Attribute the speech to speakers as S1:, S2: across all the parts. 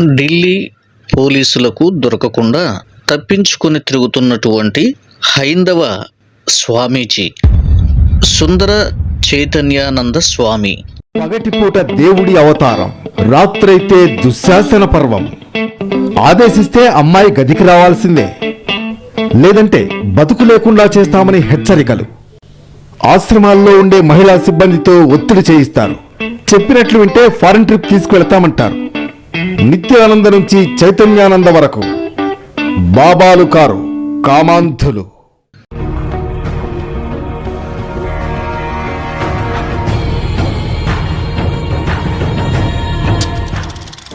S1: ఢిల్లీ పోలీసులకు దొరకకుండా తప్పించుకొని తిరుగుతున్నటువంటి హైందవ స్వామీజీ సుందర చైతన్యానంద స్వామి.
S2: పగటిపూట దేవుడి అవతారం రాత్రైతే దుశ్శాసన పర్వం. ఆదేశిస్తే అమ్మాయి గదికి రావాల్సిందే. లేదంటే బతుకు లేకుండా చేస్తామని హెచ్చరికలు. ఆశ్రమాల్లో ఉండే మహిళా సిబ్బందితో ఒత్తిడి చేయిస్తారు. చెప్పినట్లు వింటే ఫారెన్ ట్రిప్ తీసుకువెళ్తామంటారు. నిత్యానంద నుంచి చైతన్యానంద వరకు బాబాలు కారు కామాంధులు.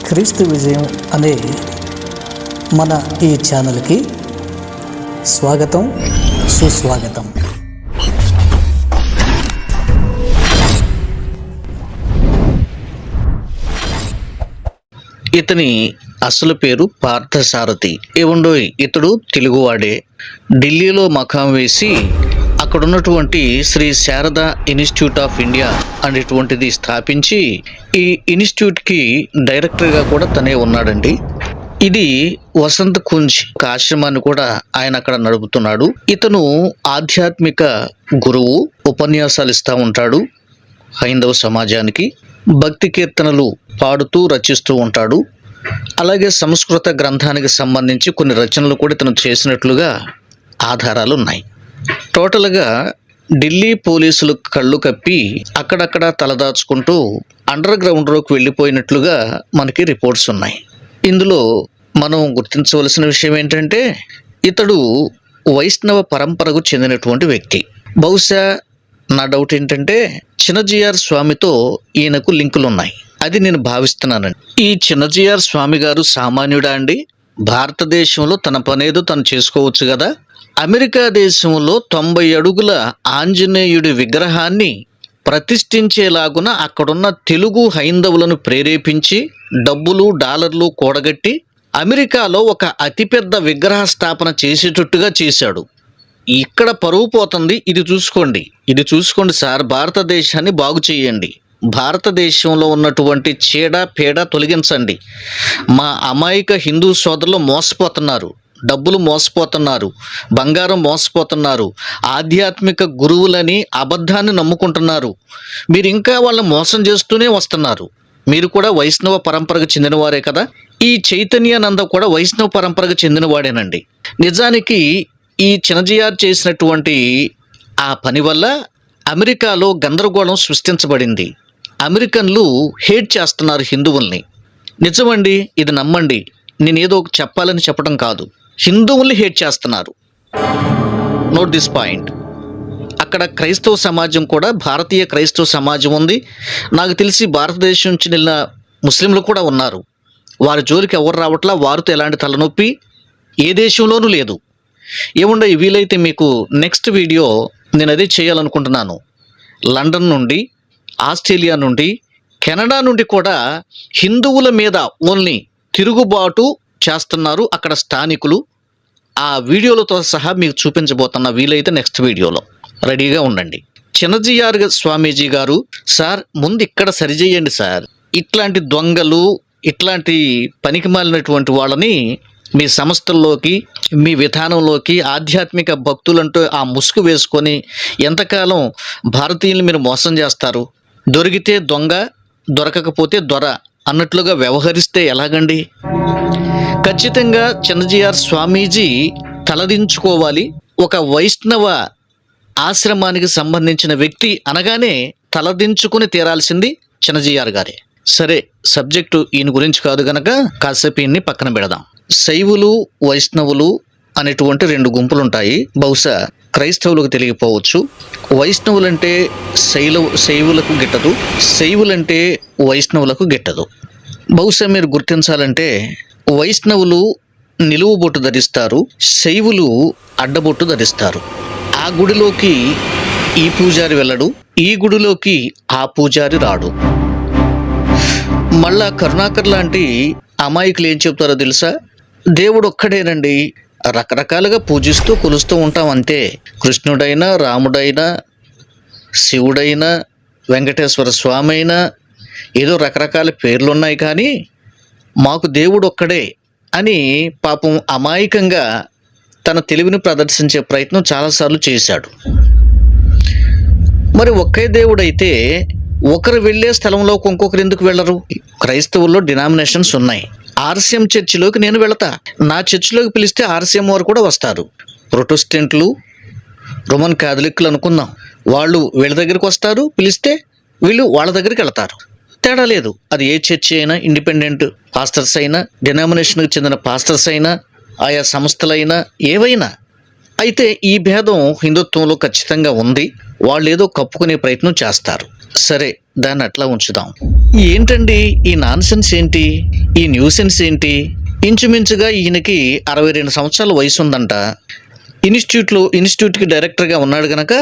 S3: క్రీస్తు విజయం అనే మన ఈ ఛానల్కి స్వాగతం సుస్వాగతం.
S1: ఇతని అసలు పేరు పార్థసారథి. ఏముండో ఇతడు తెలుగువాడే. ఢిల్లీలో మకాం వేసి అక్కడ ఉన్నటువంటి Shri Sharada institute of India అనేటువంటిది స్థాపించి ఈ ఇన్స్టిట్యూట్కి డైరెక్టర్గా కూడా తనే ఉన్నాడండి. ఇది వసంత కుంజ్ ఆశ్రమాన్ని కూడా ఆయన అక్కడ నడుపుతున్నాడు. ఇతను ఆధ్యాత్మిక గురువు ఉపన్యాసాలు ఇస్తూ ఉంటాడు హైందవ సమాజానికి. భక్తి కీర్తనలు పాడుతూ రచిస్తూ ఉంటాడు. అలాగే సంస్కృత గ్రంథానికి సంబంధించి కొన్ని రచనలు కూడా ఇతను చేసినట్లుగా ఆధారాలు ఉన్నాయి టోటల్గా ఢిల్లీ పోలీసులు కళ్ళు కప్పి అక్కడక్కడ తలదాచుకుంటూ అండర్ గ్రౌండ్లోకి వెళ్ళిపోయినట్లుగా మనకి రిపోర్ట్స్ ఉన్నాయి. ఇందులో మనం గుర్తించవలసిన విషయం ఏంటంటే ఇతడు వైష్ణవ పరంపరకు చెందినటువంటి వ్యక్తి. బహుశా నా డౌట్ ఏంటంటే చిన్నజీఆర్ స్వామితో ఈయనకు లింకులు ఉన్నాయి అది నేను భావిస్తున్నానండి. ఈ చిన్నజీఆర్ స్వామి గారు సామాన్యుడా అండి? భారతదేశంలో తన పనేదో తను చేసుకోవచ్చు కదా? అమెరికా దేశంలో తొంభై అడుగుల ఆంజనేయుడి విగ్రహాన్ని ప్రతిష్ఠించేలాగున అక్కడున్న తెలుగు హైందవులను ప్రేరేపించి డబ్బులు డాలర్లు కూడగట్టి అమెరికాలో ఒక అతిపెద్ద విగ్రహ స్థాపన చేసేటట్టుగా చేశాడు. ఇక్కడ పరువు పోతుంది ఇది చూసుకోండి. ఇది చూసుకోండి సార్ భారతదేశాన్ని బాగు చేయండి. భారతదేశంలో ఉన్నటువంటి చీడ పీడ తొలగించండి. మా అమాయక హిందూ సోదరులు మోసపోతున్నారు డబ్బులు మోసపోతున్నారు బంగారం మోసపోతున్నారు ఆధ్యాత్మిక గురువులని అబద్ధాన్ని నమ్ముకుంటున్నారు. మీరు ఇంకా వాళ్ళని మోసం చేస్తూనే వస్తున్నారు. మీరు కూడా వైష్ణవ పరంపరకు చెందినవారే కదా? ఈ చైతన్యానంద కూడా వైష్ణవ పరంపరకు చెందినవాడేనండి. నిజానికి ఈ చినజీఆర్ చేసినటువంటి ఆ పని వల్ల అమెరికాలో గందరగోళం సృష్టించబడింది. అమెరికన్లు హేట్ చేస్తున్నారు హిందువుల్ని. నిజమండి ఇది నమ్మండి. నేను ఏదో ఒకటి చెప్పాలని చెప్పడం కాదు. హిందువుల్ని హేట్ చేస్తున్నారు. నోట్ దిస్ పాయింట్ అక్కడ క్రైస్తవ సమాజం కూడా భారతీయ క్రైస్తవ సమాజం ఉంది. నాకు తెలిసి భారతదేశం నుంచి వెళ్ళిన ముస్లింలు కూడా ఉన్నారు. వారి జోలికి ఎవరు రావట్లా? వారితో ఎలాంటి తలనొప్పి? ఏ దేశంలోనూ లేదు. ఏముండే వీలైతే మీకు నెక్స్ట్ వీడియో నేను అదే చేయాలనుకుంటున్నాను. లండన్ నుండి ఆస్ట్రేలియా నుండి కెనడా నుండి కూడా హిందువుల మీద ఓన్లీ తిరుగుబాటు చేస్తున్నారు అక్కడ స్థానికులు. ఆ వీడియోలతో సహా మీకు చూపించబోతున్న వీలైతే నెక్స్ట్ వీడియోలో రెడీగా ఉండండి. చిన్నజీఆర్ స్వామీజీ గారు సార్ ముందు ఇక్కడ సరిచేయండి సార్. ఇట్లాంటి దొంగలు ఇట్లాంటి పనికి మాలినటువంటి వాళ్ళని మీ సంస్థల్లోకి మీ విధానంలోకి ఆధ్యాత్మిక భక్తులంటూ ఆ ముసుగు వేసుకొని ఎంతకాలం భారతీయులు మీరు మోసం చేస్తారు? దొరికితే దొంగ దొరకకపోతే దొర అన్నట్లుగా వ్యవహరిస్తే ఎలాగండి? ఖచ్చితంగా చిన్నజీఆర్ స్వామీజీ తలదించుకోవాలి. ఒక వైష్ణవ ఆశ్రమానికి సంబంధించిన వ్యక్తి అనగానే తలదించుకుని తీరాల్సింది చిన్నజీఆర్ గారే. సరే సబ్జెక్టు ఈయన గురించి కాదు గనక కాసేపు ఈయన్ని పక్కన పెడదాం. శైవులు వైష్ణవులు అనేటువంటి రెండు గుంపులు ఉంటాయి బహుశా క్రైస్తవులకు తెలియపోవచ్చు వైష్ణవులంటే శైల శైవులకు గిట్టదు. శైవులంటే వైష్ణవులకు గిట్టదు. బహుశా మీరు గుర్తించాలంటే వైష్ణవులు నిలువు బొట్టు ధరిస్తారు శైవులు అడ్డబొట్టు ధరిస్తారు. ఆ గుడిలోకి ఈ పూజారి వెళ్ళడు ఈ గుడిలోకి ఆ పూజారి రాడు. మళ్ళా కరుణాకర్ లాంటి అమాయకులు ఏం చెప్తారో తెలుసా? దేవుడు ఒక్కడేనండి రకరకాలుగా పూజిస్తూ కొలుస్తూ ఉంటాం అంతే. కృష్ణుడైనా రాముడైనా శివుడైనా వెంకటేశ్వర స్వామి అయినా ఏదో రకరకాల పేర్లు ఉన్నాయి కానీ మాకు దేవుడు ఒక్కడే అని పాపం అమాయకంగా తన తెలివిని ప్రదర్శించే ప్రయత్నం చాలాసార్లు చేశాడు. మరి ఒకే దేవుడైతే ఒకరు వెళ్ళే స్థలంలోకి ఇంకొకరు ఎందుకు వెళ్ళరు? క్రైస్తవుల్లో డినామినేషన్స్ ఉన్నాయి. ఆర్సిఎం చర్చిలోకి నేను వెళతా. నా చర్చిలోకి పిలిస్తే ఆర్సిఎం వారు కూడా వస్తారు. ప్రొటెస్టెంట్లు రోమన్ క్యాథలిక్లు అనుకుందాం. వాళ్ళు వీళ్ళ దగ్గరికి వస్తారు. పిలిస్తే వీళ్ళు వాళ్ళ దగ్గరికి వెళ్తారు. తేడా లేదు. అది ఏ చర్చి అయినా ఇండిపెండెంట్ పాస్టర్స్ అయినా డినామినేషన్కి చెందిన పాస్టర్స్ అయినా ఆయా సంస్థలైనా ఏవైనా అయితే ఈ భేదం హిందుత్వంలో ఖచ్చితంగా ఉంది. వాళ్ళు ఏదో కప్పుకునే ప్రయత్నం చేస్తారు. సరే దాన్ని అట్లా ఉంచుదాం. ఏంటండి ఈ నాన్సెన్స్ ఏంటి? ఈ న్యూసెన్స్ ఏంటి? ఇంచుమించుగా ఈయనకి అరవై రెండు సంవత్సరాల వయసు ఉందంట ఇన్స్టిట్యూట్లో ఇన్స్టిట్యూట్కి డైరెక్టర్గా ఉన్నాడు గనక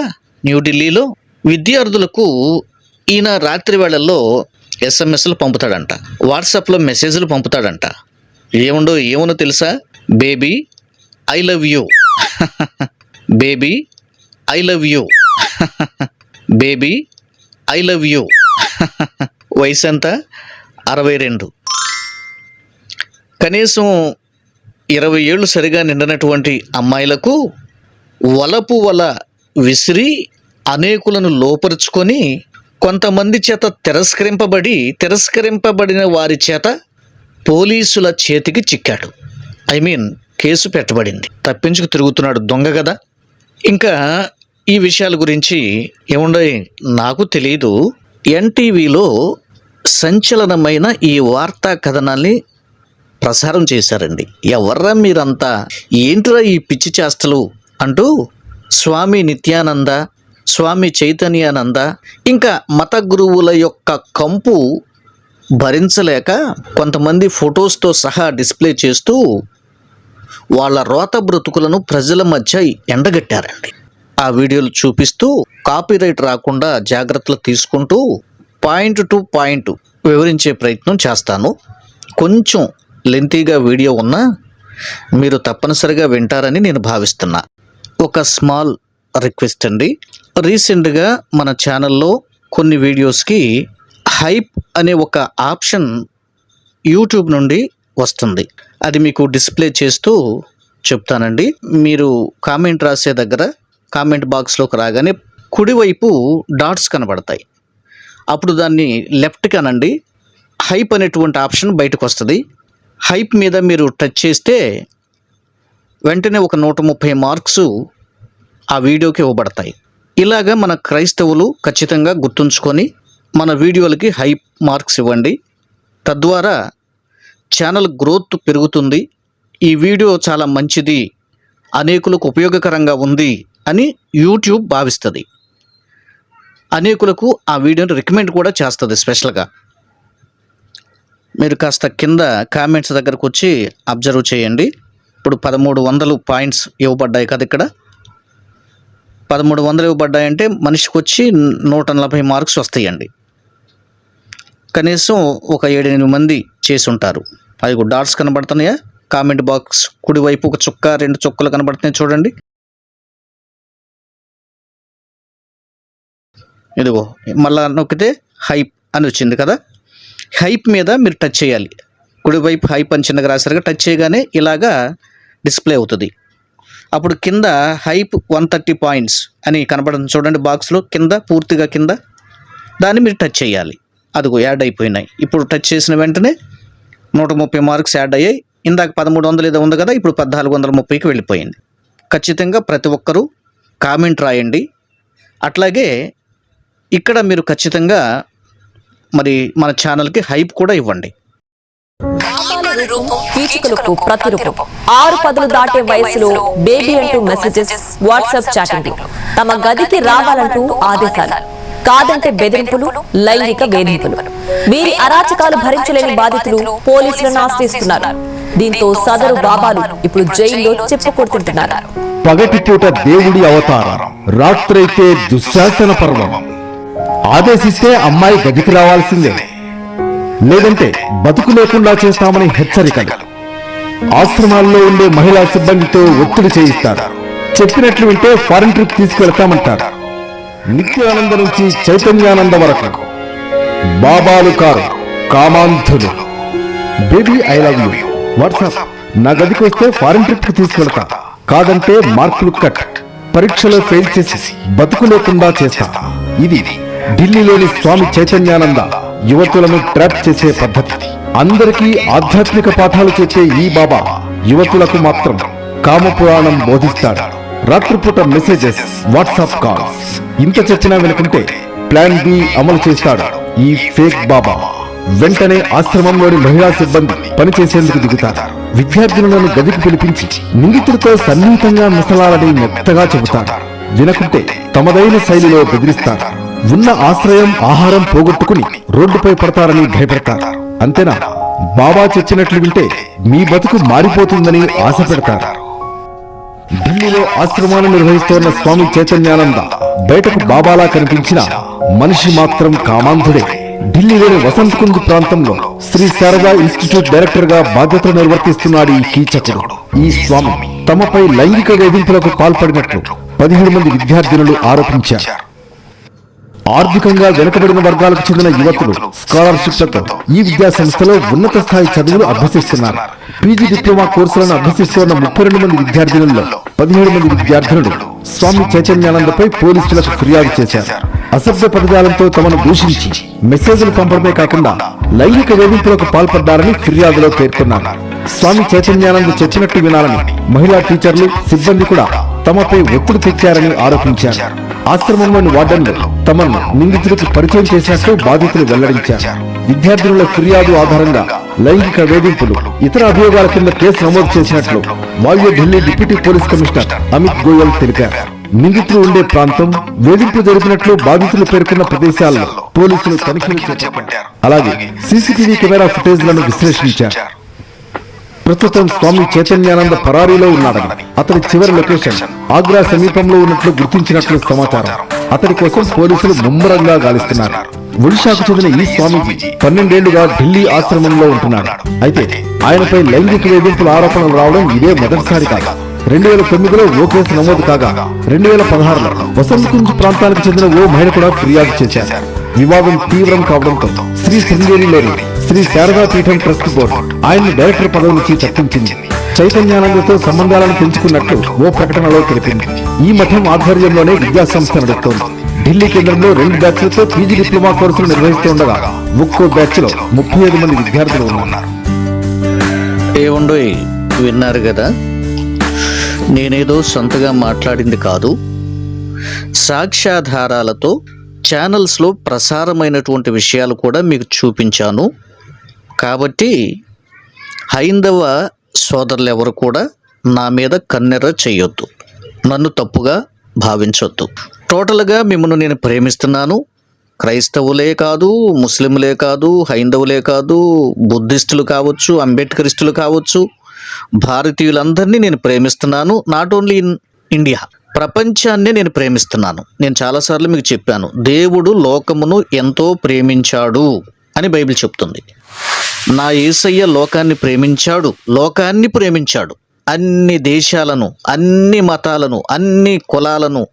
S1: న్యూఢిల్లీలో విద్యార్థులకు ఈయన రాత్రి వేళల్లో ఎస్ఎంఎస్లు పంపుతాడంట. వాట్సాప్లో మెసేజ్లు పంపుతాడంట. ఏముండో ఏమునో తెలుసా? Baby I love you. Baby I love you baby I love you వయసు ఎంత? అరవై రెండు. కనీసం ఇరవై ఏళ్ళు సరిగా నిండినటువంటి అమ్మాయిలకు వలపు వల విసిరి అనేకులను లోపరుచుకొని కొంతమంది చేత తిరస్కరింపబడి తిరస్కరింపబడిన వారి చేత పోలీసుల చేతికి చిక్కాడు. ఐ మీన్ కేసు పెట్టబడింది. తప్పించుకు తిరుగుతున్నాడు దొంగ కదా. ఇంకా ఈ విషయాల గురించి ఏముండే నాకు తెలియదు ఎన్టీవీలో సంచలనమైన ఈ వార్తా కథనాన్ని ప్రసారం చేశారండి. ఎవర్రా మీరంతా? ఏంటిరా ఈ పిచ్చి చేష్టలు? అంటూ స్వామి నిత్యానంద స్వామి చైతన్యానంద ఇంకా మత గురువుల యొక్క కంపు భరించలేక కొంతమంది ఫొటోస్తో సహా డిస్ప్లే చేస్తూ వాళ్ళ రోత బ్రతుకులను ప్రజల మధ్య ఎండగట్టారండి. ఆ వీడియోలు చూపిస్తూ కాపీరైట్ రాకుండా జాగ్రత్తలు తీసుకుంటూ పాయింట్ టు పాయింట్ వివరించే ప్రయత్నం చేస్తాను. కొంచెం లెంతీగా వీడియో ఉన్నా మీరు తప్పనిసరిగా వింటారని నేను భావిస్తున్నా. ఒక స్మాల్ రిక్వెస్ట్ అండి. రీసెంట్గా మన ఛానల్లో కొన్ని వీడియోస్కి హైప్ అనే ఒక ఆప్షన్ యూట్యూబ్ నుండి వస్తుంది. అది మీకు డిస్ప్లే చేస్తూ చెప్తానండి. మీరు కామెంట్ రాసే దగ్గర కామెంట్ బాక్స్లోకి రాగానే కుడివైపు డాట్స్ కనబడతాయి. అప్పుడు దాన్ని లెఫ్ట్కి అనండి హైప్ అనేటువంటి ఆప్షన్ బయటకు వస్తుంది. హైప్ మీద మీరు టచ్ చేస్తే వెంటనే ఒక నూట ముప్పై మార్క్స్ ఆ వీడియోకి ఇవ్వబడతాయి. ఇలాగా మన క్రైస్తవులు ఖచ్చితంగా గుర్తుంచుకొని మన వీడియోలకి హైప్ మార్క్స్ ఇవ్వండి. తద్వారా ఛానల్ గ్రోత్ పెరుగుతుంది. ఈ వీడియో చాలా మంచిది అనేకులకు ఉపయోగకరంగా ఉంది అని యూట్యూబ్ భావిస్తుంది. అనేకులకు ఆ వీడియోని రికమెండ్ కూడా చేస్తుంది స్పెషల్గా. మీరు కాస్త కింద కామెంట్స్ దగ్గరకు వచ్చి అబ్జర్వ్ చేయండి. ఇప్పుడు పదమూడు వందలు పాయింట్స్ ఇవ్వబడ్డాయి కదా ఇక్కడ. పదమూడు వందలు ఇవ్వబడ్డాయంటే మనిషికి వచ్చి నూట నలభై మార్క్స్ వస్తాయండి. కనీసం ఒక ఏడెనిమిది మంది చేసి ఉంటారు. అది డాట్స్ కనబడుతున్నాయా? కామెంట్ బాక్స్ కుడివైపు ఒక చుక్క రెండు చుక్కలు కనబడుతున్నాయి చూడండి. ఇదిగో మళ్ళా నొక్కితే హైప్ అని వచ్చింది కదా? హైప్ మీద మీరు టచ్ చేయాలి. కుడివైపు హైప్ అని చిన్నగా రాసారుగా టచ్ చేయగానే ఇలాగా డిస్ప్లే అవుతుంది. అప్పుడు కింద హైప్ వన్ థర్టీ పాయింట్స్ అని కనబడుతుంది చూడండి బాక్స్లో కింద పూర్తిగా కింద దాన్ని మీరు టచ్ చేయాలి. అదిగో యాడ్ అయిపోయినాయి. ఇప్పుడు టచ్ చేసిన వెంటనే నూట ముప్పై మార్క్స్ యాడ్ అయ్యాయి. ఇందాక పదమూడు వందలు ఏదో ఉంది కదా ఇప్పుడు పద్నాలుగు వందల ముప్పైకి వెళ్ళిపోయింది. ఖచ్చితంగా ప్రతి ఒక్కరూ కామెంట్ రాయండి. అట్లాగే ఇక్కడ మీరు ఖచ్చితంగా మరి మన ఛానల్కి హైప్ కూడా ఇవ్వండి.
S4: ప్రతిరూపం. ఆరు పదులు దాటే వయసులో బేబీ అంటూ మెసేజెస్ వాట్సాప్ చాటింగ్ తమ గదికి రావాలంటూ ఆదేశాలు. కాదంటే బెదిరింపులు లైంగిక వేధింపులు. వీరి అరాచకాలు భరించలేని బాధితులు పోలీసులను ఆశ్రయిస్తున్నారు. దీంతో సదరు బాబాలు ఇప్పుడు జైల్లో చెప్పుకొడుతుంటున్నారు
S2: పగటిపూట దేవుడి అవతారం రాత్రైతే దుశ్శాసన పర్వం. ఆదేశిస్తే అమ్మాయి గదికి రావాల్సిందే. లేదంటే బతుకు లేకుండా చేస్తామని హెచ్చరికలు. ఆశ్రమాల్లో ఉండే మహిళా సిబ్బందితో ఒత్తిడి చేయిస్తారు. చెప్పినట్లు వింటే ఫారెన్ ట్రిప్ తీసుకెళ్తామంటారు. నిత్యానంద నుంచి చైతన్యానంద వరకు. బాబాలు కారు కామాంధులు. Baby I love you. WhatsApp. నా గదికి వస్తే ఫారెన్ ట్రిప్కి తీసుకెళ్తా. కాదంటే మార్కులు కట్. పరీక్షలో ఫెయిల్ చేసి బతుకు లేకుండా చేస్తా. ఇది ఢిల్లీలోని స్వామి చైతన్యానంద యువతులను ట్రాప్ చేసే పద్ధతి. అందరికీ ఆధ్యాత్మిక పాఠాలు చెప్పే ఈ బాబా యువతులకు మాత్రం కామపురాణం బోధిస్తాడు. రాత్రిపూట మెసేజెస్ వాట్సాప్ కాల్స్ ఇంత చచ్చినా వినుకుంటే ప్లాన్ బి అమలు చేస్తాడు ఈ ఫేక్ బాబా. వెంటనే ఆశ్రమంలోని మహిళా సిబ్బంది పనిచేసేందుకు దిగుతారు. విద్యార్థులను గదికి పిలిపించి నిందితుడితో సన్నిహితంగా మిసలాలని మెత్తగా చెబుతారు. వినకుంటే తమదైన శైలిలో బెదిరిస్తారు. ఉన్న ఆశ్రయం ఆహారం పోగొట్టుకుని రోడ్డుపై పడతారని భయపెడతారు. అంతేనా? బాబా చెప్పినట్లు వింటే మీ బతుకు మారిపోతుందని ఆశ పెడతారు. ఢిల్లీలో ఆశ్రమాన్ని నిర్వహిస్తోన్న స్వామి చైతన్యానంద బయటకు బాబాలా కనిపించిన మనిషి మాత్రం కామాంధుడే. ఢిల్లీలోని వసంత్ కుంద్ ప్రాంతంలో శ్రీ శారదా ఇన్స్టిట్యూట్ డైరెక్టర్గా బాధ్యతలు నిర్వర్తిస్తున్నాడు ఈ కీచకుడు. ఈ స్వామి తమపై లైంగిక వేధింపులకు పాల్పడినట్లు పదిహేడు మంది విద్యార్థినులు ఆరోపించారు. ఆర్థికంగా వెనుకబడిన వర్గాలకు చెందిన యువతులు స్కాలర్షిప్లతో ఈ విద్యా సంస్థలో ఉన్నత స్థాయి చదువులు అభ్యసిస్తున్నారు. పీజీ డిప్లొమా కోర్సులను అభ్యసిస్తున్న ముప్పై రెండు మంది విద్యార్థినుల్లో పదిహేడు మంది విద్యార్థినులు స్వామి చైతన్యానందపై పోలీసులకు ఫిర్యాదు చేశారు. అసభ్య పదజాలంతో తమను దూషించి మెసేజ్లు పంపడమే కాకుండా లైంగిక వేధింపులకు పాల్పడ్డారని ఫిర్యాదులో పేర్కొన్నారు. స్వామి చైతన్యానంద చెప్పినట్టు వినాలని మహిళా టీచర్లు సిబ్బంది కూడా తమపై ఒత్తిడి తెచ్చారని ఆరోపించారు. ఆశ్రమంలోని వార్డన్లు తమను నిందితులకు పరిచయం చేసినట్లు బాధితులు వెల్లడించారు. విద్యార్థినుల ఫిర్యాదు ఆధారంగా లైంగిక వేధింపులు ఇతర అభియోగాల కింద కేసు నమోదు చేసినట్లు వాయు Delhi deputy police commissioner Amit Goyal తెలిపారు. నిందితులు ఉండే ప్రాంతం వేధింపు జరిపినట్లు బాధితులు పేర్కొన్న ప్రదేశాల్లో పోలీసులు తనిఖీలు చేపట్టారు. అలాగే సీసీటీవీ కెమెరా ఫుటేజ్లను విశ్లేషించారు. ప్రస్తుతం స్వామి చైతన్యానంద పరారీలో ఉన్నాడని అతని చివరి లొకేషన్ ఆగ్రా సమీపంలో ఉన్నట్లు గుర్తించినట్లు సమాచారం. అతడి కోసం పోలీసులు ముమ్మరంగా గాలిస్తున్నారు. ఒడిశాకు చెందిన ఈ స్వామీజీ పన్నెండేళ్ళుగా ఢిల్లీ ఆశ్రమంలో ఉంటున్నాడు. అయితే ఆయనపై లైంగిక వేధింపుల ఆరోపణలు రావడం ఇదే మొదటిసారి కాదు. రెండు వేల తొమ్మిదిలో ఓ కేసు నమోదు కాగా రెండు వేల పదహారులో వసంత్ కుంజ్ ప్రాంతానికి చెందిన ఓ మహిళ కూడా ఫిర్యాదు చేశారు. వివాదం తీవ్రం కావడంతో శ్రీ శృంగేరిలోని శ్రీ శారదా పీఠం ట్రస్ట్ బోర్డు ఆయన్ని డైరెక్టర్ పదవి నుంచి తప్పించింది. చైతన్యానందతో సంబంధాలను పెంచుకున్నట్లు ఓ ప్రకటనలో తెలిపింది. ఈ మఠం ఆధ్వర్యంలోనే విద్యా సంస్థ నడుస్తోంది ఢిల్లీ కేంద్రంలో రెండు బ్యాచ్లతో పీజీ డిప్లొమా కోర్సులు నిర్వహిస్తుండగా ఒక్కో బ్యాచ్లో ముప్పై ఐదు మంది విద్యార్థులు ఉన్నారు.
S1: ఏముండోయ్ విన్నారు కదా? నేనేదో సొంతగా మాట్లాడింది కాదు. సాక్ష్యాధారాలతో ఛానల్స్లో ప్రసారమైనటువంటి విషయాలు కూడా మీకు చూపించాను. కాబట్టి హైందవ సోదరులు ఎవరు కూడా నా మీద కన్నెర చేయొద్దు. నన్ను తప్పుగా భావించొద్దు. టోటల్గా మిమ్మల్ని నేను ప్రేమిస్తున్నాను. క్రైస్తవులే కాదు ముస్లింలే కాదు హైందవులే కాదు బుద్ధిస్టులు కావచ్చు అంబేద్కరిస్టులు కావచ్చు భారతీయులందరినీ నేను ప్రేమిస్తున్నాను. Not only in India. ప్రపంచాన్ని నేను ప్రేమిస్తున్నాను. నేను చాలాసార్లు మీకు చెప్పాను దేవుడు లోకమును ఎంతో ప్రేమించాడు అని బైబిల్ చెప్తుంది. నా యేసయ్య లోకాన్ని ప్రేమించాడు లోకాన్ని ప్రేమించాడు. అన్ని దేశాలను అన్ని మతాలను అన్ని కులాలను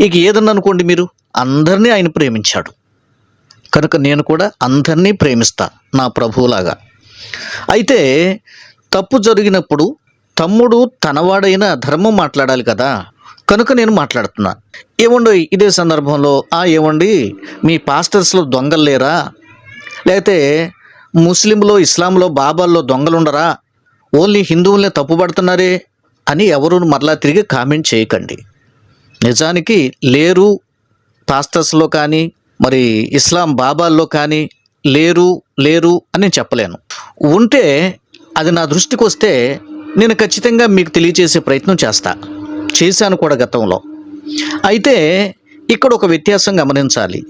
S1: ఇక ఏదన్ననుకోండి మీరు అందరినీ ఆయన ప్రేమించాడు. కనుక నేను కూడా అందరినీ ప్రేమిస్తా నా ప్రభువులాగా. అయితే తప్పు జరిగినప్పుడు తమ్ముడు తనవాడైన ధర్మం మాట్లాడాలి కదా. కనుక నేను మాట్లాడుతున్నా. ఏముండో ఇదే సందర్భంలో ఆ ఏమండి మీ పాస్టర్స్లో దొంగలు లేరా? లేకపోతే ముస్లింలో ఇస్లాంలో బాబాల్లో దొంగలు ఉండరా? ఓన్లీ హిందువులనే తప్పుపడుతున్నారే? అని ఎవరు మరలా తిరిగి కామెంట్ చేయకండి. నిజానికి లేరు పాస్టర్స్లో కానీ మరి ఇస్లాం బాబాల్లో కానీ లేరు లేరు అని నేను చెప్పలేను. ఉంటే అది నా దృష్టికి వస్తే నేను ఖచ్చితంగా మీకు తెలియజేసే ప్రయత్నం చేస్తాను చేశాను కూడా గతంలో. అయితే ఇక్కడ ఒక వ్యత్యాసం గమనించాలి.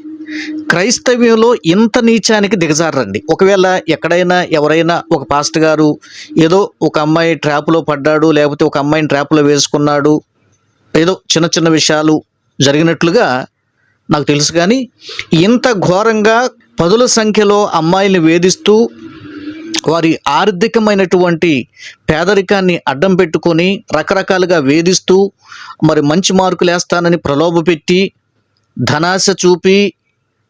S1: క్రైస్తవ్యంలో ఇంత నీచానికి దిగజారండి. ఒకవేళ ఎక్కడైనా ఎవరైనా ఒక పాస్ట్ గారు ఏదో ఒక అమ్మాయి ట్రాప్లో పడ్డాడు లేకపోతే ఒక అమ్మాయిని ట్రాప్లో వేసుకున్నాడు ఏదో చిన్న చిన్న విషయాలు జరిగినట్లుగా నాకు తెలుసు. కానీ ఇంత ఘోరంగా పదుల సంఖ్యలో అమ్మాయిల్ని వేధిస్తూ వారి ఆర్థికమైనటువంటి పేదరికాన్ని అడ్డం పెట్టుకొని రకరకాలుగా వేధిస్తూ మరి మంచి మార్కులు వేస్తానని ప్రలోభపెట్టి ధనాశ చూపి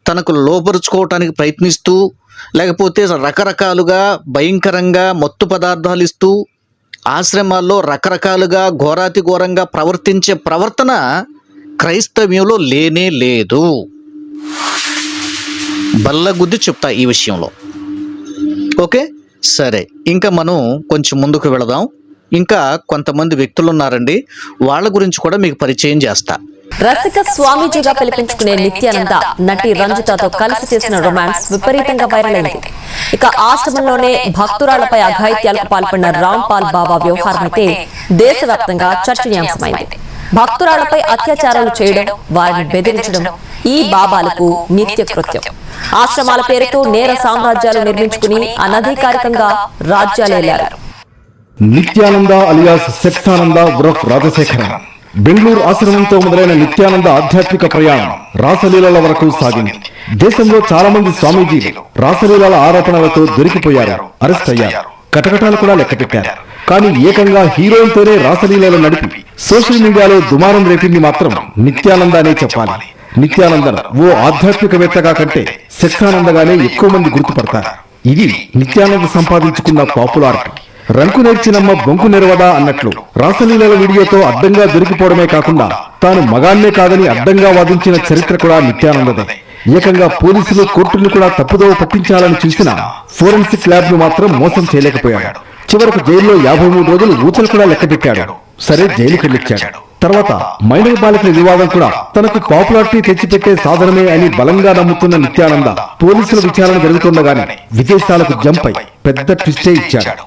S1: తనకు లోపరుచుకోవటానికి ప్రయత్నిస్తూ లేకపోతే రకరకాలుగా భయంకరంగా మత్తు పదార్థాలు ఇస్తూ ఆశ్రమాల్లో రకరకాలుగా ఘోరాతి ఘోరంగా ప్రవర్తించే ప్రవర్తన క్రైస్తవ్యంలో లేనే లేదు. బల్లగుద్ది చెప్తా ఈ విషయంలో. ఓకే? సరే. ఇంకా మనం కొంచెం ముందుకు వెళదాం. ఇంకా కొంతమంది వ్యక్తులు ఉన్నారండి వాళ్ళ గురించి కూడా మీకు పరిచయం చేస్తా.
S4: రసిక స్వామీజీగా పిలిపించుకునే నిత్యానంద నటి రంజితతో కలిసి చేసిన రొమాన్స్ విపరీతంగా వైరల్ అయింది. ఇక ఆశ్రమంలోనే భక్తురాలపై అఘాయిత్యాలకు పాల్పడిన రామ్ పాల్ బాబా వ్యవహారం అయితే దేశవ్యాప్తంగా చర్చనీయాంశమైంది. భక్తురాలపై అత్యాచారాలు చేయడం వారిని బెదిరించడం ఈ బాబాలకు నిత్య కృత్యం ఆశ్రమాల పేరుతో నేర సామ్రాజ్యాలు నిర్మించుకుని అనధికారికంగా రాజ్యాలేలారు
S2: నిత్యానంద అలియాస్ సెక్సానంద ఉరఫ్ రాజశేఖర. బెంగళూరు ఆశ్రమంతో మొదలైన నిత్యానంద ఆధ్యాత్మిక ప్రయాణం రాసలీలల వరకు సాగింది. దేశంలో చాలా మంది స్వామీజీలు రాసలీలల ఆరోపణలతో దొరికిపోయారు అరెస్ట్ అయ్యారు కటకటాలు కూడా లెక్కపెట్టారు. కానీ ఏకంగా హీరోయిన్తోనే రాసలీలలు నడిపి సోషల్ మీడియాలో దుమారం రేపింది మాత్రం నిత్యానంద అనే చెప్పాలి. నిత్యానందన్ ఓ ఆధ్యాత్మికవేత్తగా కంటే సెక్సానందగానే ఎక్కువ మంది గుర్తుపడతారు. ఇది నిత్యానంద సంపాదించుకున్న పాపులారిటీ రంకు నేర్చినమ్మ బొంకు నెరవదా అన్నట్లు రాసలీలల వీడియోతో అడ్డంగా దొరికిపోవడమే కాకుండా తాను మగాన్నే కాదని అడ్డంగా వాదించిన చరిత్ర కూడా నిత్యానందదే. ఏకంగా పోలీసులు కోర్టులు కూడా తప్పుదోవ పట్టించాలని చూసిన ఫోరెన్సిక్ ల్యాబ్ను మాత్రం మోసం చేయలేకపోయాడు. చివరకు జైల్లో యాభై మూడు రోజులు ఊచలు కూడా లెక్కపెట్టాడు. సరే జైలుకి వెళ్ళొచ్చాడు. తర్వాత మైనర్ బాలికల వివాదం కూడా తనకు పాపులారిటీ తెచ్చిపెట్టే సాధనమే అని బలంగా నమ్ముతున్న నిత్యానంద పోలీసుల విచారణ జరుగుతుండగానే విదేశాలకు జంప్ అయి పెద్ద ట్విస్టే ఇచ్చాడు.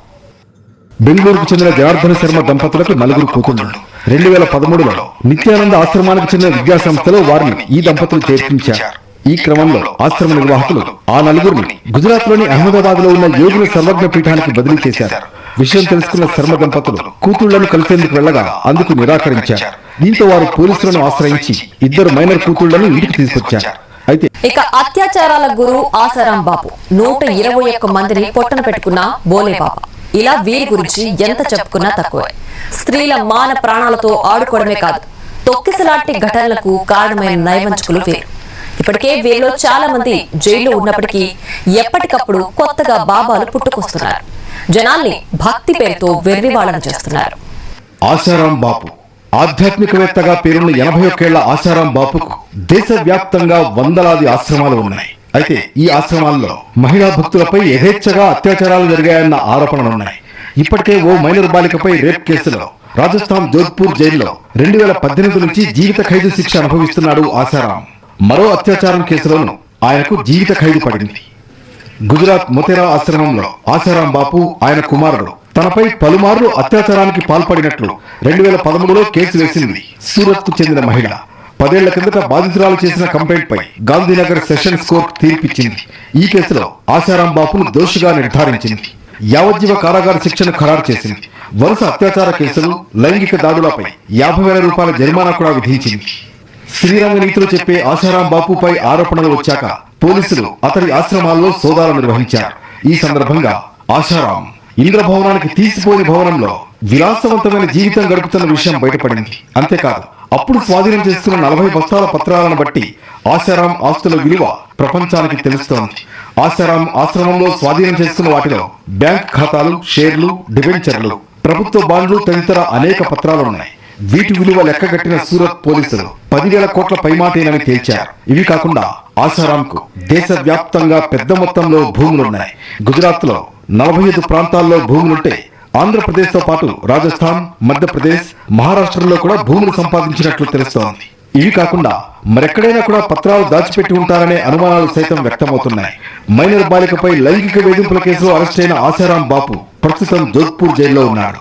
S2: బెంగళూరుకు చెందిన జనార్దన శర్మ దంపతులకు నలుగురు కూతుళ్ళు రెండు వేల పదమూడులో నిత్యానంద ఆశ్రమానికి చెందిన విద్యా సంస్థలో వారిని ఈ దంపతులు చేర్పించారు. ఈ క్రమంలో ఆశ్రమ నిర్వాహకులు ఆ నలుగురిని గుజరాత్లోని అహ్మదాబాద్లో ఉన్న యోగుల సర్వజ్ఞ పీఠానికి బదిలీ చేశారు. విషయం తెలుసుకున్న శర్మ దంపతులు కూతుళ్ళను కలిసేందుకు వెళ్ళగా అందుకు నిరాకరించారు. దీంతో వారు పోలీసులను ఆశ్రయించి ఇద్దరు మైనర్ కూతుళ్ళను ఇంటికి తీసుకొచ్చారు. అయితే
S4: ఇక అత్యాచారాల గురు ఆసారాం బాపు నూట ఇరవై ఒక్క మందిని పొట్టన పెట్టుకున్న బోలే బాబా. ఇలా వీరి గురించి ఎంత చెప్పుకున్నా తక్కువే. స్త్రీల మాన ప్రాణాలతో ఆడుకోవడమే కాదు తొక్కిసలాంటి ఘటనలకు కారణమైన నైవంచకులు వీరు. ఇప్పటికే వీరిలో చాలా మంది జైల్లో ఉన్నప్పటికీ ఎప్పటికప్పుడు కొత్తగా బాబాలు పుట్టుకొస్తున్నారు. జనాల్ని భక్తి పేరుతో వెర్రివాళన చేస్తున్నారు.
S2: ఆశారాం బాపు ఆధ్యాత్మికవేత్తగా పేరున్న ఎనభై ఒకేళ్ళ ఆశారాం బాపుకు దేశవ్యాప్తంగా వందలాది ఆశ్రమాలు ఉన్నాయి. అయితే ఈ ఆశ్రమాల్లో మహిళా భక్తులపై యథేచ్ఛగా అత్యాచారాలు జరిగాయన్న ఆరోపణలున్నాయి ఇప్పటికే ఓ మైనర్ బాలికపై రేప్ కేసులో రాజస్థాన్ జోధ్పూర్ జైల్లో రెండు వేల పద్దెనిమిది నుంచి జీవిత ఖైదు శిక్ష అనుభవిస్తున్నాడు ఆశారాం. మరో అత్యాచారం కేసులోనూ ఆయనకు జీవిత ఖైదు పడింది. గుజరాత్ మొతేరా ఆశ్రమంలో ఆశారాం బాపు ఆయన కుమారుడు. తనపై పలుమార్లు అత్యాచారానికి పాల్పడినట్లు రెండు వేల పదమూడులో కేసు వేసింది. సూరత్కు చెందిన మహిళ. పదేళ్ళ కిందట బాధితురాలు చేసిన కంప్లైంట్ పై గాంధీనగర్ సెషన్స్ కోర్టు తీర్పిచ్చింది. ఈ కేసులో ఆశారాం బాపును దోషిగా నిర్ధారించింది. యావజ్జీవ కారాగార శిక్షను ఖరారు చేసింది. వరుస అత్యాచార కేసులు లైంగిక దాడులపై యాభై వేల రూపాయల జరిమానా కూడా విధించింది. శ్రీరంగ నీతులు చెప్పే ఆశారాం బాపుపై ఆరోపణలు వచ్చాక పోలీసులు అతడి ఆశ్రమాల్లో సోదాలు నిర్వహించారు. ఈ సందర్భంగా ఆశారాం ఇంద్రభవనానికి తీసిపోయిన భవనంలో విలాసవంతమైన జీవితం గడుపుతున్న విషయం బయటపడింది. అంతేకాదు అప్పుడు స్వాధీనం చేసుకున్న నలభై బస్తాల పత్రాలను బట్టి ఆశారాం ఆస్తుల విలువ ప్రపంచానికి తెలుస్తోంది. ఆశారాం ఆశ్రమంలో స్వాధీనం చేసుకున్న వాటిలో బ్యాంక్ ఖాతాలు షేర్లు డిబెంచర్లు ప్రభుత్వ బాండ్లు తదితర అనేక పత్రాలున్నాయి వీటి విలువ లెక్కగట్టిన సూరత్ పోలీసులు. పదివేల కోట్ల పైమాటేనని తేల్చారు. ఇవి కాకుండా ఆశారాంకు దేశవ్యాప్తంగా పెద్ద మొత్తంలో భూములున్నాయి. గుజరాత్లో నలభై ఐదు ప్రాంతాల్లో భూములుంటే ఆంధ్రప్రదేశ్తో పాటు రాజస్థాన్ మధ్యప్రదేశ్ మహారాష్ట్రలో కూడా భూములు సంపాదించినట్లు తెలుస్తోంది. ఇవి కాకుండా మరెక్కడైనా కూడా పత్రాలు దాచిపెట్టి ఉంటారనే అనుమానాలు సైతం వ్యక్తమవుతున్నాయి. మైనర్ బాలికపై లైంగిక వేధింపుల కేసులో అరెస్టైన ఆశారాం బాపు ప్రస్తుతం జోధ్పూర్ జైల్లో ఉన్నాడు.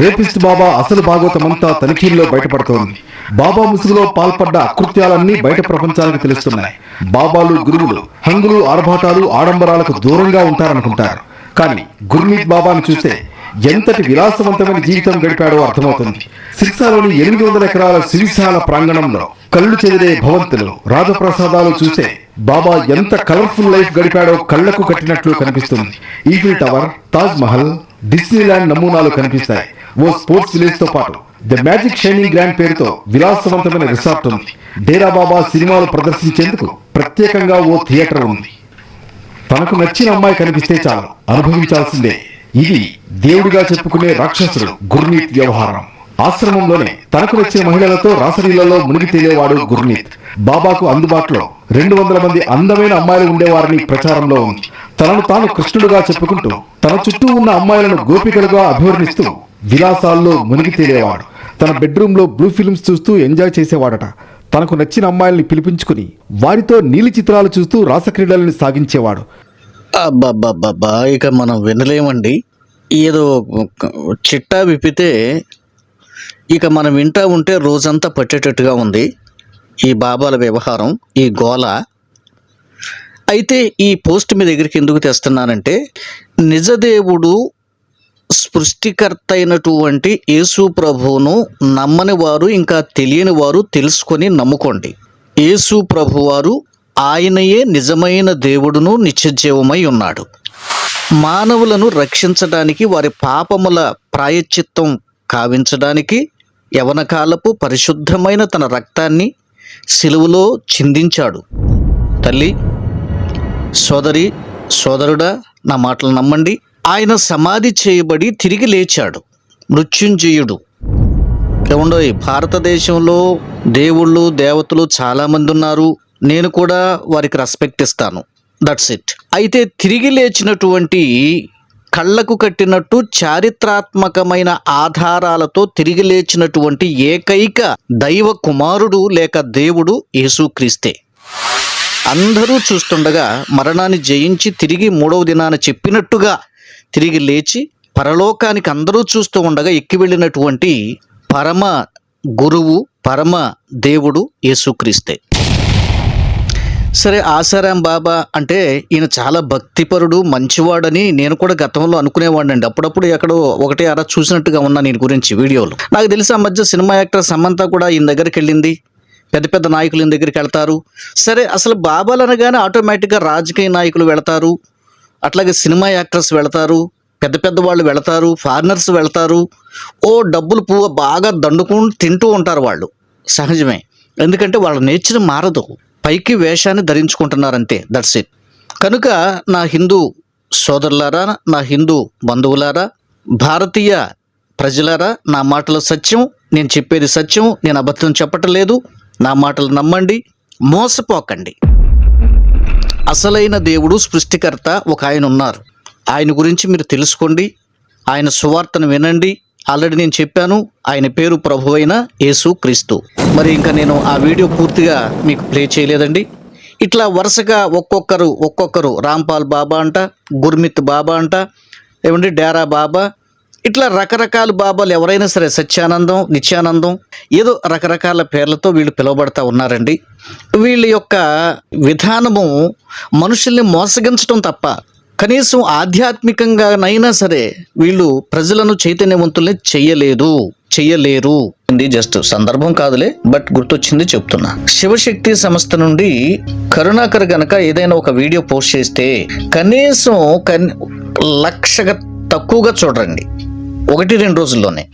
S2: రేపిస్ట్ బాబా అసలు భాగవతమంతా తనిఖీల్లో బయటపడుతోంది. బాబా ముసుగులో పాల్పడ్డ అకృత్యాలన్నీ బయట ప్రపంచానికి తెలుస్తున్నాయి. బాబాలు గురువులు హంగులు ఆర్భాటాలు ఆడంబరాలకు దూరంగా ఉంటారనుకుంటారు. కానీ గుర్మీత్ బాబాను చూస్తే ఎంతటి విలాసవంతమైన జీవితం గడిపాడో అర్థమవుతుంది. సిరిసాలోని ఎనిమిది వందల ఎకరాల సిరిసాల ప్రాంగణంలో కళ్ళు చెదిరే భవంతులు రాజప్రసాదాలు చూస్తే బాబా ఎంత కలర్ఫుల్ లైఫ్ గడిపాడో కళ్ళకు కట్టినట్లు కనిపిస్తుంది. Eiffel tower Taj Mahal Disneyland నమూనాలు కనిపిస్తాయి. ఓ స్పోర్ట్స్ విలేజ్తో పాటు ద మ్యాజిక్ షైనింగ్ గ్రాండ్ పేరుతో విలాసవంతమైన రిసార్ట్ ఉంది. డేరా బాబా సినిమాలు ప్రదర్శించేందుకు ప్రత్యేకంగా ఓ థియేటర్ ఉంది. తనకు నచ్చిన అమ్మాయి కనిపిస్తే చాలు. అనుభవించాల్సిందే. ఇది దేవుడిగా చెప్పుకునే రాక్షసుడు గుర్నీత్ వ్యవహారం. ఆశ్రమంలోనే తనకు నచ్చిన మహిళలతో రాసలీలలో మునిగి తేలేవాడు గుర్నీత్. బాబాకు అందుబాటులో రెండు వందల మంది అందమైన అమ్మాయిలు ఉండేవారని ప్రచారంలో ఉంది. తనను తాను కృష్ణుడుగా చెప్పుకుంటూ తన చుట్టూ ఉన్న అమ్మాయిలను గోపికలుగా అభివర్ణిస్తూ విలాసాల్లో మునిగి తేలేవాడు. తన బెడ్రూమ్లో బ్లూ ఫిల్మ్స్ చూస్తూ ఎంజాయ్ చేసేవాడట. తనకు నచ్చిన అమ్మాయిల్ని పిలిపించుకుని వారితో నీలి చిత్రాలు చూస్తూ రాసక్రీడల్ని సాగించేవాడు.
S1: అబ్బాబ్బాబ్బా ఇక మనం వినలేమండి. ఏదో చిట్టా విప్పితే ఇక మనం వింటా ఉంటే రోజంతా పట్టేటట్టుగా ఉంది. ఈ బాబాల వ్యవహారం ఈ గోల అయితే ఈ పోస్ట్ మీ దగ్గరికి ఎందుకు తెస్తున్నానంటే నిజదేవుడు సృష్టికర్త అయినటువంటి యేసు ప్రభువును నమ్మని వారు ఇంకా తెలియని వారు తెలుసుకొని నమ్ముకోండి. యేసు ప్రభువారు ఆయనయే నిజమైన దేవుడును నిత్యజీవమై ఉన్నాడు. మానవులను రక్షించడానికి వారి పాపముల ప్రాయశ్చిత్తం కావించడానికి యవనకాలపు పరిశుద్ధమైన తన రక్తాన్ని సిలువలో చిందించాడు. తల్లి సోదరి సోదరుడా నా మాటలు నమ్మండి. ఆయన సమాధి చేయబడి తిరిగి లేచాడు. మృత్యుంజయుడు. ఏముండో భారతదేశంలో దేవుళ్ళు దేవతలు చాలామంది ఉన్నారు. నేను కూడా వారికి రెస్పెక్ట్ ఇస్తాను. దట్స్ ఇట్ అయితే తిరిగి లేచినటువంటి కళ్ళకు కట్టినట్టు చారిత్రాత్మకమైన ఆధారాలతో తిరిగి లేచినటువంటి ఏకైక దైవ కుమారుడు లేక దేవుడు యేసుక్రీస్తే. అందరూ చూస్తుండగా మరణాన్ని జయించి తిరిగి మూడవ దినాన చెప్పినట్టుగా తిరిగి లేచి పరలోకానికి అందరూ చూస్తూ ఉండగా ఎక్కి వెళ్ళినటువంటి పరమ గురువు పరమ దేవుడు యేసుక్రీస్తే. సరే ఆసారాం బాబా అంటే ఈయన చాలా భక్తిపరుడు మంచివాడని నేను కూడా గతంలో అనుకునేవాడినండి. అప్పుడప్పుడు ఎక్కడో ఒకటి అరా చూసినట్టుగా ఉన్నా నేను గురించి వీడియోలు. నాకు తెలిసి ఆ మధ్య సినిమా యాక్టర్ సమంత కూడా ఈయన దగ్గరికి వెళ్ళింది. పెద్ద పెద్ద నాయకులు ఈయన దగ్గరికి వెళ్తారు. సరే అసలు బాబాలు అనగానే ఆటోమేటిక్గా రాజకీయ నాయకులు వెళతారు. అట్లాగే సినిమా యాక్టర్స్ వెళతారు. పెద్ద పెద్ద వాళ్ళు వెళతారు. ఫారినర్స్ వెళతారు. ఓ డబ్బులు పువ్వు బాగా దండుకుని తింటూ ఉంటారు వాళ్ళు. సహజమే. ఎందుకంటే వాళ్ళ నేచర్ మారదు. పైకి వేషాన్ని ధరించుకుంటున్నారంతే. దట్స్ ఇట్ కనుక నా హిందూ సోదరులారా నా హిందూ బంధువులారా భారతీయ ప్రజలారా నా మాటలు సత్యం నేను చెప్పేది సత్యం నేను అబద్ధం చెప్పటం లేదు నా మాటలు నమ్మండి మోసపోకండి. అసలైన దేవుడు సృష్టికర్త ఒక ఆయన ఉన్నారు. ఆయన గురించి మీరు తెలుసుకోండి ఆయన సువార్తను వినండి. ఆల్రెడీ నేను చెప్పాను ఆయన పేరు ప్రభు అయిన యేసు క్రీస్తు. మరి ఇంకా నేను ఆ వీడియో పూర్తిగా మీకు ప్లే చేయలేదండి. ఇట్లా వరుసగా ఒక్కొక్కరు ఒక్కొక్కరు రాంపాల్ బాబా అంట గుర్మిత్ బాబా అంట ఏమండి డేరా బాబా ఇట్లా రకరకాల బాబాలు ఎవరైనా సరే సత్యానందం నిత్యానందం ఏదో రకరకాల పేర్లతో వీళ్ళు పిలువబడతా ఉన్నారండి. వీళ్ళ యొక్క విధానము మనుషుల్ని మోసగించడం తప్ప కనీసం ఆధ్యాత్మికంగానైనా సరే వీళ్ళు ప్రజలను చైతన్యవంతుల్ని చెయ్యలేదు చెయ్యలేరు ఇది జస్ట్ సందర్భం కాదులే బట్ గుర్తొచ్చింది చెప్తున్నా. శివశక్తి సంస్థ నుండి కరుణాకర్ గనక ఏదైనా ఒక వీడియో పోస్ట్ చేస్తే కనీసం కన్ లక్షగా తక్కువగా చూడండి. ఒకటి రెండు రోజుల్లోనే.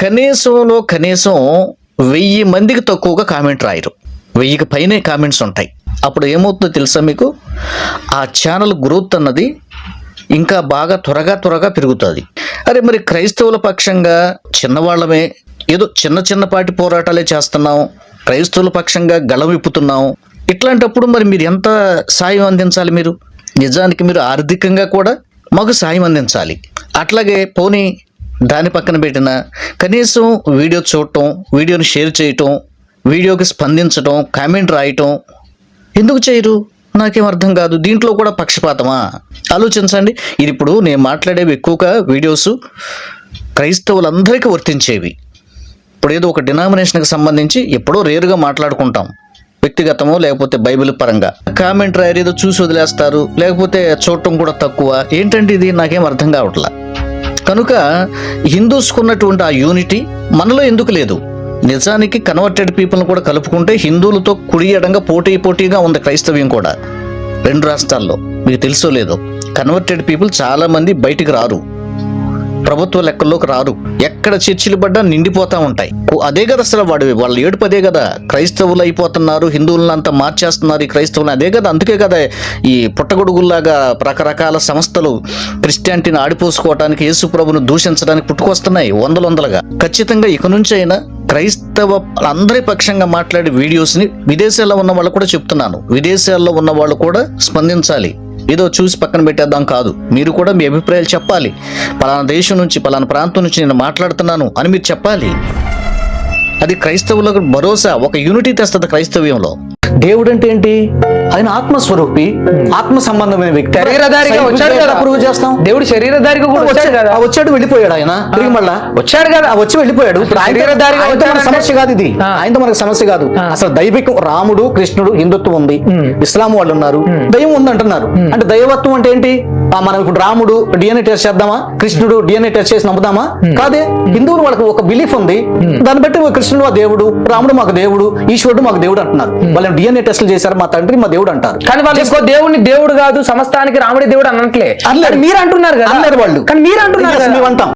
S1: కనీసంలో కనీసం వెయ్యి మందికి తక్కువగా కామెంట్ రాయరు. వెయ్యికి పైనే కామెంట్స్ ఉంటాయి. అప్పుడు ఏమవుతుందో తెలుసా మీకు? ఆ ఛానల్ గ్రోత్ అన్నది ఇంకా బాగా త్వరగా త్వరగా పెరుగుతుంది. అరే మరి క్రైస్తవుల పక్షంగా చిన్నవాళ్ళమే ఏదో చిన్న చిన్నపాటి పోరాటాలే చేస్తున్నాం. క్రైస్తవుల పక్షంగా గళం విప్పుతున్నాం. ఇట్లాంటప్పుడు మరి మీరు ఎంత సాయం అందించాలి మీరు? నిజానికి మీరు ఆర్థికంగా కూడా మాకు సాయం అందించాలి. అట్లాగే పోనీ దాని పక్కన పెట్టిన కనీసం వీడియో చూడటం వీడియోని షేర్ చేయటం వీడియోకి స్పందించటం కామెంట్ రాయటం ఎందుకు చేయరు? నాకేం అర్థం కాదు. దీంట్లో కూడా పక్షపాతమా? ఆలోచించండి. ఇది ఇప్పుడు నేను మాట్లాడేవి ఎక్కువగా వీడియోస్ క్రైస్తవులందరికీ వర్తించేవి. ఇప్పుడు ఏదో ఒక డినామినేషన్కి సంబంధించి ఎప్పుడో రేరుగా మాట్లాడుకుంటాం. వ్యక్తిగతమో లేకపోతే బైబిల్ పరంగా. కామెంట్ రాయరు ఏదో చూసి వదిలేస్తారు. లేకపోతే చూడటం కూడా తక్కువ. ఏంటంటే ఇది నాకేం అర్థం కావట్లా? కనుక హిందూస్కు ఉన్నటువంటి ఆ యూనిటీ మనలో ఎందుకు లేదు? నిజానికి కన్వర్టెడ్ పీపుల్ని కూడా కలుపుకుంటే హిందువులతో కుడి ఎడంగా పోటీ పోటీగా ఉంది క్రైస్తవ్యం కూడా. రెండు రాష్ట్రాల్లో. మీకు తెలుసో లేదో. కన్వర్టెడ్ పీపుల్ చాలా మంది బయటికి రారు. ప్రభుత్వ లెక్కల్లోకి రారు. ఎక్కడ చర్చిలు పడ్డా నిండిపోతా ఉంటాయి. ఓ, అదే కదా అసలు వాడు వాళ్ళ ఏడుపు అదే కదా. క్రైస్తవులు అయిపోతున్నారు హిందువులను అంతా మార్చేస్తున్నారు ఈ క్రైస్తవులు అదే కదా. అందుకే కదా ఈ పుట్టగొడుగుల్లాగా రకరకాల సంస్థలు క్రిస్టియానిటీని ఆడిపోసుకోవడానికి యేసు ప్రభును దూషించడానికి పుట్టుకొస్తున్నాయి వందల వందలుగా ఖచ్చితంగా ఇక నుంచి అయినా క్రైస్తవ అందరి పక్షంగా మాట్లాడే వీడియోస్ని విదేశాల్లో ఉన్న వాళ్ళు కూడా చెప్తున్నాను. విదేశాల్లో ఉన్న వాళ్ళు కూడా స్పందించాలి. ఏదో చూసి పక్కన పెట్టేద్దాం కాదు. మీరు కూడా మీ అభిప్రాయాలు చెప్పాలి. పలానా దేశం నుంచి పలానా ప్రాంతం నుంచి నేను మాట్లాడుతున్నాను అని మీరు చెప్పాలి. అది క్రైస్తవులకు భరోసా ఒక యూనిటీ తెస్తుంది క్రైస్తవ్యంలో. దేవుడు అంటే ఏంటి? ఆయన ఆత్మస్వరూపి ఆత్మ సంబంధమైన వ్యక్తి.
S5: శరీరధారిగా వచ్చాడు కదా.
S1: ప్రూవ్ చేస్తాం?
S5: దేవుడు శరీరధారిగా కూడా వచ్చాడు కదా.
S1: వచ్చాడు వెళ్ళిపోయాడు ఆయన. తిరిగి మళ్ళా.
S5: వచ్చాడు కదా.
S1: వచ్చి వెళ్ళిపోయాడు. ఆయన-
S5: శరీరధారిగా
S1: సమస్య కాదు ఇది.
S5: ఆ.
S1: ఆయనతో మనకు సమస్య కాదు. అసలు దైవికం రాముడు కృష్ణుడు హిందుత్వం ఉంది. ఇస్లాం వాళ్ళు ఉన్నారు. దైవం ఉంది అంటున్నారు అంటే దైవత్వం అంటే ఏంటి? మనం ఇప్పుడు రాముడు డిఎన్ఏ టెస్ట్ చేద్దామా? కృష్ణుడు డిఎన్ఏ టెస్ట్ చేసి నమ్ముదామా? కాదే. హిందువులు వాళ్ళకి ఒక బిలీఫ్ ఉంది. దాన్ని బట్టి కృష్ణుడు మా దేవుడు రాముడు మాకు దేవుడు ఈశ్వరుడు మాకు దేవుడు అంటున్నారు. వాళ్ళు డిఎన్ఏ టెస్టులు చేశారు మా తండ్రి మా దేవుడు అంటారు
S5: కానీ వాళ్ళు ఇంకో దేవుడిని దేవుడు కాదు సమస్తానికి రాముడి దేవుడు అనట్లే మీరు అంటున్నారు కదా.
S1: వాళ్ళు.
S5: కానీ మీరు అంటున్నారు
S1: అంటాం